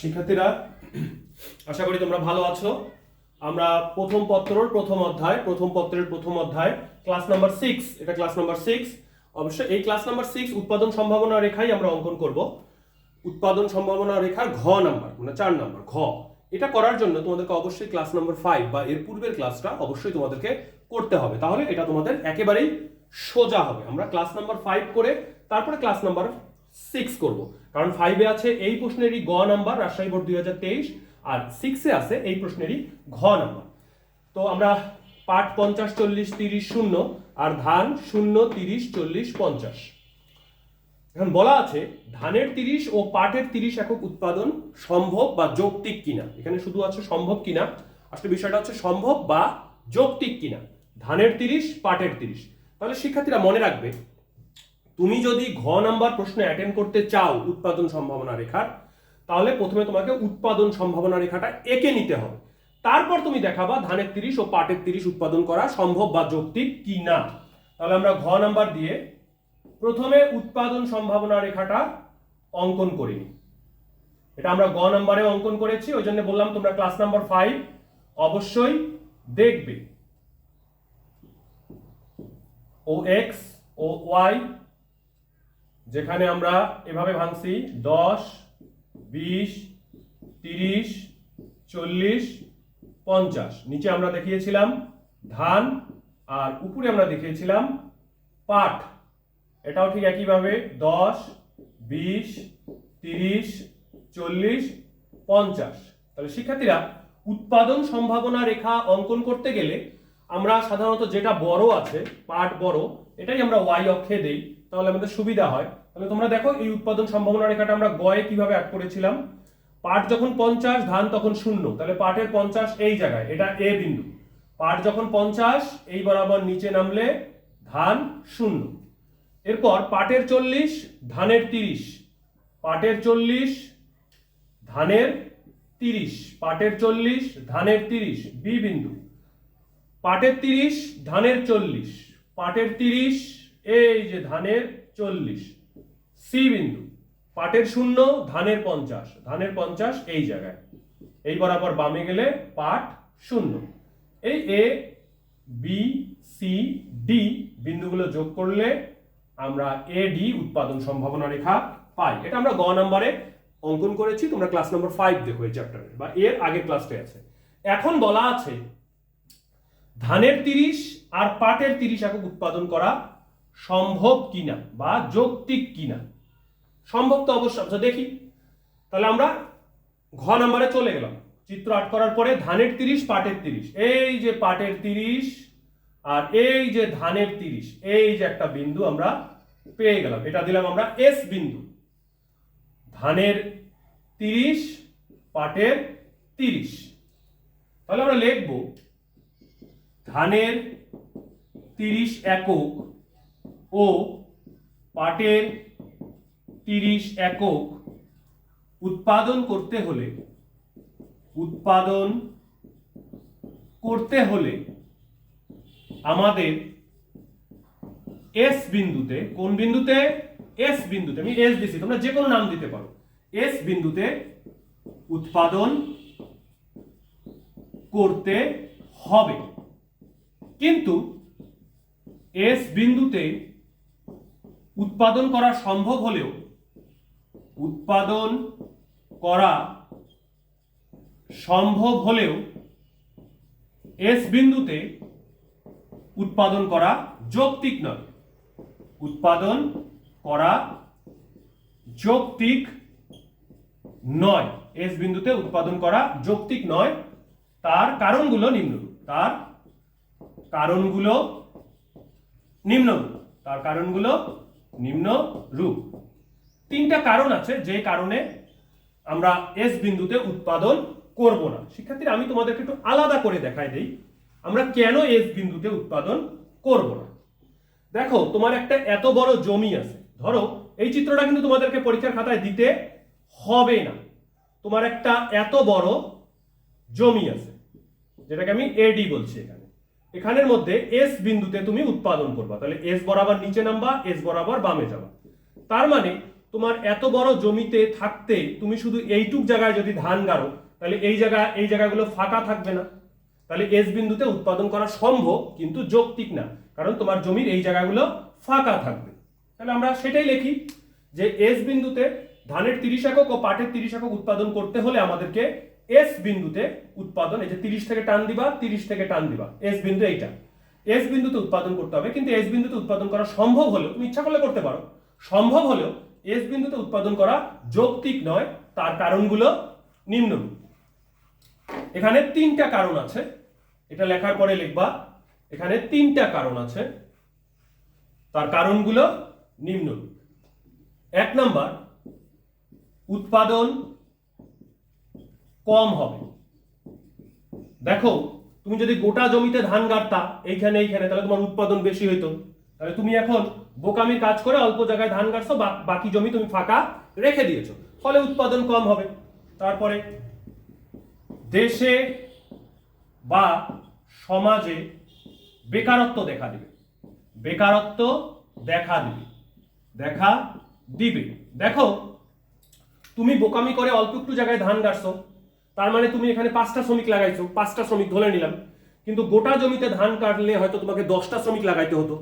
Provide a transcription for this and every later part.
শিক্ষার্থীরা, আশা করি তোমরা ভালো আছো। আমরা প্রথম পত্রর প্রথম অধ্যায়, প্রথম পত্রের প্রথম অধ্যায় ক্লাস নাম্বার সিক্স এটা ক্লাস নাম্বার সিক্স অবশ্যই এই ক্লাস নাম্বার সিক্স উৎপাদন সম্ভাবনা রেখাই আমরা অঙ্কন করব। উৎপাদন সম্ভাবনা রেখার ঘ নাম্বার মানে চার নাম্বার ঘ। এটা করার জন্য তোমাদেরকে অবশ্যই ক্লাস নাম্বার ফাইভ বা এর পূর্বের ক্লাসটা অবশ্যই তোমাদেরকে করতে হবে। তাহলে এটা তোমাদের একেবারেই সোজা হবে। আমরা ক্লাস নাম্বার ফাইভ করে, তারপরে ক্লাস নাম্বার সিক্স করব। কারণ ফাইভে আছে এই প্রশ্নেরই গ নাম্বার রাজশাহী বোর্ড দুই হাজার তেইশ, আর সিক্সে আছে এই প্রশ্নেরই ঘ নাম্বার তো আমরা পাঠ পঞ্চাশ, চল্লিশ, তিরিশ, শূন্য, আর ধান শূন্য, তিরিশ, চল্লিশ, পঞ্চাশ। এখন বলা আছে, ধানের তিরিশ ও পাটের তিরিশ একক উৎপাদন সম্ভব বা যৌক্তিক কিনা? এখানে শুধু আছে সম্ভব কিনা? আসলে বিষয়টা হচ্ছে সম্ভব বা যৌক্তিক কিনা? ধানের তিরিশ, পাটের তিরিশ। তাহলে শিক্ষার্থীরা মনে রাখবে তুমি যদি ঘ নাম্বার প্রশ্নে অ্যাটেন্ড করতে চাও উৎপাদন সম্ভাবনা রেখার, তাহলে প্রথমে তোমাকে উৎপাদন সম্ভাবনা রেখাটা এঁকে নিতে হবে। তারপর তুমি দেখাবা ধানের তিরিশ ও পাটের তিরিশ উৎপাদন করা সম্ভব বা যৌক্তিক কি না তাহলে আমরা ঘ নাম্বার দিয়ে প্রথমে উৎপাদন সম্ভাবনা রেখাটা অঙ্কন করিনি এটা আমরা গ নাম্বারে অঙ্কন করেছি, ওই জন্য বললাম তোমরা ক্লাস নাম্বার ফাইভ অবশ্যই দেখবে। ও এক্স ও ওয়াই যেখানে আমরা এভাবে ভাঙছি, দশ, বিশ, তিরিশ, চল্লিশ, পঞ্চাশ। নিচে আমরা দেখিয়েছিলাম ধান, আর উপরে আমরা দেখিয়েছিলাম পাট। এটাও ঠিক একইভাবে দশ, বিশ, তিরিশ, চল্লিশ, পঞ্চাশ। তাহলে শিক্ষার্থীরা, উৎপাদন সম্ভাবনা রেখা অঙ্কন করতে গেলে আমরা সাধারণত যেটা বড় আছে, পাট বড়, এটাই আমরা ওয়াই অক্ষে দেই, তাহলে আমাদের সুবিধা হয়। তাহলে তোমরা দেখো এই উৎপাদন সম্ভাবনা রেখাটা আমরা গয়ে কীভাবে অ্যাড করেছিলাম। পাট যখন পঞ্চাশ, ধান তখন শূন্য, তাহলে পাটের পঞ্চাশ এই জায়গায়, এটা এ বিন্দু। পাট যখন পঞ্চাশ, এই বরাবর নিচে নামলে ধান শূন্য। এরপর পাটের চল্লিশ, ধানের তিরিশ। পাটের চল্লিশ, ধানের তিরিশ। পাটের চল্লিশ, ধানের তিরিশ বি বিন্দু। পাটের তিরিশ, ধানের চল্লিশ। পাটের তিরিশ, এই যে ধানের চল্লিশ। সি বিন্দু। পাটের শূন্য, ধানের পঞ্চাশ। ধানের পঞ্চাশ এই জায়গায়। এই বরাবর বামে গেলে পাট শূন্য। এই এ বি সি ডি বিন্দুগুলো যোগ করলে আমরা এ ডি উৎপাদন সম্ভাবনা রেখা পাই। এটা আমরা গ নাম্বারে অঙ্কন করেছি। তোমরা ক্লাস নাম্বার ফাইভ দেখো এই চ্যাপ্টারে বা এর আগের ক্লাসটাই আছে। এখন বলা আছে ধানের তিরিশ আর পাটের তিরিশ একক উৎপাদন করা সম্ভব কিনা বা যৌক্তিক কিনা? সম্ভব তো অবশ্য আচ্ছা দেখি। তাহলে আমরা ঘ নাম্বারে চলে গেলাম। চিত্র আট করার পরে ধানের তিরিশ, পাটের তিরিশ। এই যে পাটের তিরিশ আর এই যে ধানের তিরিশ, এই যে একটা বিন্দু আমরা পেয়ে গেলাম। এটা দিলাম আমরা এস বিন্দু। ধানের তিরিশ, পাটের তিরিশ। তাহলে আমরা লিখব ধানের তিরিশ একক ও পাটের তিরিশ একক উৎপাদন করতে হলে, উৎপাদন করতে হলে আমাদের এস বিন্দুতে, কোন বিন্দুতে? এস বিন্দুতে, আমি এস দিছি, তোমরা যে কোনো নাম দিতে পারো। এস বিন্দুতে উৎপাদন করতে হবে। কিন্তু এস বিন্দুতে উৎপাদন করা সম্ভব হলেও উৎপাদন করা সম্ভব হলেও এস বিন্দুতে উৎপাদন করা যৌক্তিক নয়। উৎপাদন করা যৌক্তিক নয়। এস বিন্দুতে উৎপাদন করা যৌক্তিক নয়। তার কারণগুলো নিম্নরূপ তার কারণগুলো নিম্নরূপ। তার কারণগুলো নিম্ন রূপ তিনটা কারণ আছে যে কারণে আমরা এস বিন্দুতে উৎপাদন করব না। শিক্ষার্থীরা, আমি তোমাদেরকে একটু আলাদা করে দেখাই দেই। আমরা কেন এস বিন্দুতে উৎপাদন করব না? দেখো, তোমার একটা এত বড় জমি আছে। ধরো, এই চিত্রটা কিন্তু তোমাদেরকে পরীক্ষার খাতায় দিতে হবে না। তোমার একটা এত বড় জমি আছে, যেটাকে আমি এডি বলছি এখানে। এখানের মধ্যে এস বিন্দুতে তুমি উৎপাদন করবা। তাহলে এস বরাবর নিচে নামবা এস বরাবর বামে যাবা। তার মানে তোমার এত বড় জমিতে থাকতে তুমি শুধু এইটুক জায়গায় যদি ধান গাড়ো, তাহলে এই জায়গা, এই জায়গাগুলো ফাঁকা থাকবে না। তাহলে এস বিন্দুতে উৎপাদন করা সম্ভব, কিন্তু যৌক্তিক না, কারণ তোমার জমির এই জায়গাগুলো ফাঁকা থাকবে। তাহলে আমরা সেটাই লিখি যে এস বিন্দুতে ধানের তিরিশ একক ও পাটের তিরিশ একক উৎপাদন করতে হলে আমাদেরকে এস বিন্দুতে উৎপাদন, এই যে তিরিশ থেকে টান দিবা, তিরিশ থেকে টান দিবা। এস বিন্দু এইটা। এস বিন্দুতে উৎপাদন করতে হবে, কিন্তু এস বিন্দুতে উৎপাদন করা সম্ভব হলেও, তুমি ইচ্ছা করলে করতে পারো, সম্ভব হলেও এস বিন্দুতে উৎপাদন করা যৌক্তিক নয়, তার কারণগুলো নিম্নরূপ। এখানে তিনটা কারণ আছে, এটা লেখার পরে লিখবা, এখানে তিনটা কারণ আছে, তার কারণগুলো নিম্নরূপ। এক নাম্বার, উৎপাদন কম হবে। দেখো, তুমি যদি গোটা জমিতে ধান গাড়তা এইখানে এইখানে, তাহলে তোমার উৎপাদন বেশি হইতো। তাহলে তুমি এখন বোকামির কাজ করে অল্প জায়গায় ধান গাড়ছো বাকি জমি তুমি ফাঁকা রেখে দিয়েছ। ফলে উৎপাদন কম হবে। তারপরে, দেশে বা সমাজে বেকারত্ব দেখা দিবে। বেকারত্ব দেখা দিবে। দেখা দিবে। দেখো, তুমি বোকামি করে অল্প একটু জায়গায় ধান গাড়ছো তার মানে তুমি এখানে পাঁচটা শ্রমিক লাগাইছো, পাঁচটা শ্রমিক ধরে নিলাম। কিন্তু গোটা জমিতে ধান কাটলে হয়তো তোমাকে দশটা শ্রমিক লাগাইতে হতো।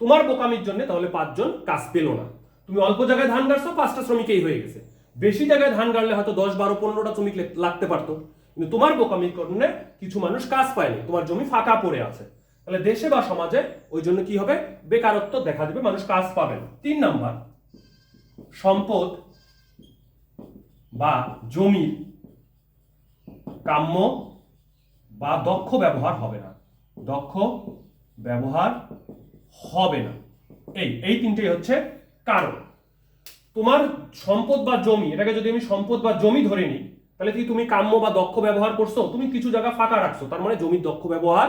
তোমার বোকামির জন্য তাহলে পাঁচজন কাজ পেল না। তুমি অল্প জায়গায় ধান কাটছো, পাঁচটা শ্রমিকেই হয়ে গেছে। বেশি জায়গায় ধান কাটলে হয়তো দশ, বারো, পনেরোটা শ্রমিক লাগতে পারতো। কিন্তু তোমার বোকামির কারণে কিছু মানুষ কাজ পায়নি তোমার জমি ফাঁকা পড়ে আছে। তাহলে দেশে বা সমাজে ওই জন্য কি হবে? বেকারত্ব দেখা দেবে, মানুষ কাজ পাবে না। তিন নাম্বার, সম্পদ বা জমির কাম্য বা দক্ষ ব্যবহার হবে না। দক্ষ ব্যবহার হবে না। এই এই তিনটেই হচ্ছে কারণ। তোমার সম্পদ বা জমি, এটাকে যদি আমি সম্পদ বা জমি ধরে নিই, তাহলে কি তুমি কাম্য বা দক্ষ ব্যবহার করছ? তুমি কিছু জায়গা ফাঁকা রাখছো, তার মানে জমির দক্ষ ব্যবহার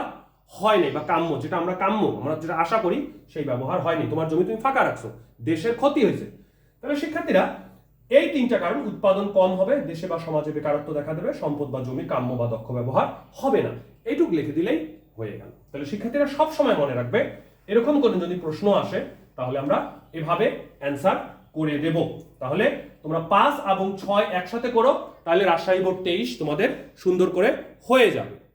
হয়নি বা কাম্য, যেটা আমরা কাম্য, আমরা যেটা আশা করি, সেই ব্যবহার হয়নি তোমার জমি তুমি ফাঁকা রাখছো, দেশের ক্ষতি হয়েছে। তাহলে শিক্ষার্থীরা এই তিনটা কারণ উৎপাদন কম হবে, দেশে বা সমাজে বেকারত্ব দেখা দেবে, সম্পদ বা জমির কাম্য বা দক্ষ ব্যবহার হবে না। এইটুক লিখে দিলেই হয়ে গেল। তাহলে শিক্ষার্থীরা সব সময় মনে রাখবে, এরকম কোনো যদি প্রশ্ন আসে, তাহলে আমরা এভাবে অ্যান্সার করে দেব। তাহলে তোমরা পাঁচ এবং ছয় একসাথে করো, তাহলে রাজশাহী বোর্ড তেইশ তোমাদের সুন্দর করে হয়ে যাবে।